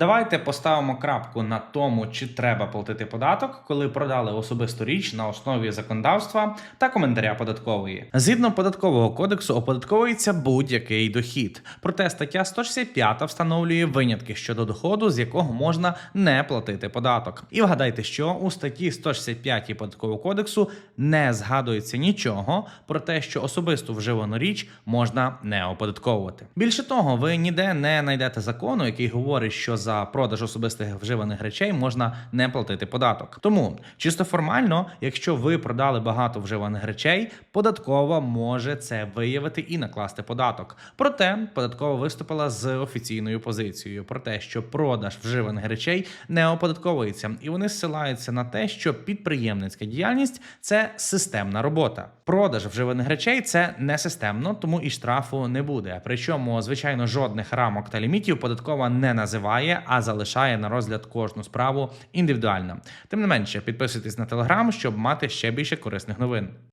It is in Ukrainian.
Давайте поставимо крапку на тому, чи треба платити податок, коли продали особисту річ на основі законодавства та коментаря податкової. Згідно податкового кодексу оподатковується будь-який дохід. Проте стаття 165 встановлює винятки щодо доходу, з якого можна не платити податок. І вгадайте, що у статті 165 податкового кодексу не згадується нічого про те, що особисту вживану річ можна не оподатковувати. Більше того, ви ніде не знайдете закону, який говорить, що за продаж особистих вживаних речей можна не платити податок. Тому чисто формально, якщо ви продали багато вживаних речей, податкова може це виявити і накласти податок. Проте податкова виступила з офіційною позицією про те, що продаж вживаних речей не оподатковується, і вони ссилаються на те, що підприємницька діяльність це системна робота. Продаж вживаних речей це не системно, тому і штрафу не буде. Причому, звичайно, жодних рамок та лімітів податкова не називає, а залишає на розгляд кожну справу індивідуально. Тим не менше, підписуйтесь на телеграм, щоб мати ще більше корисних новин.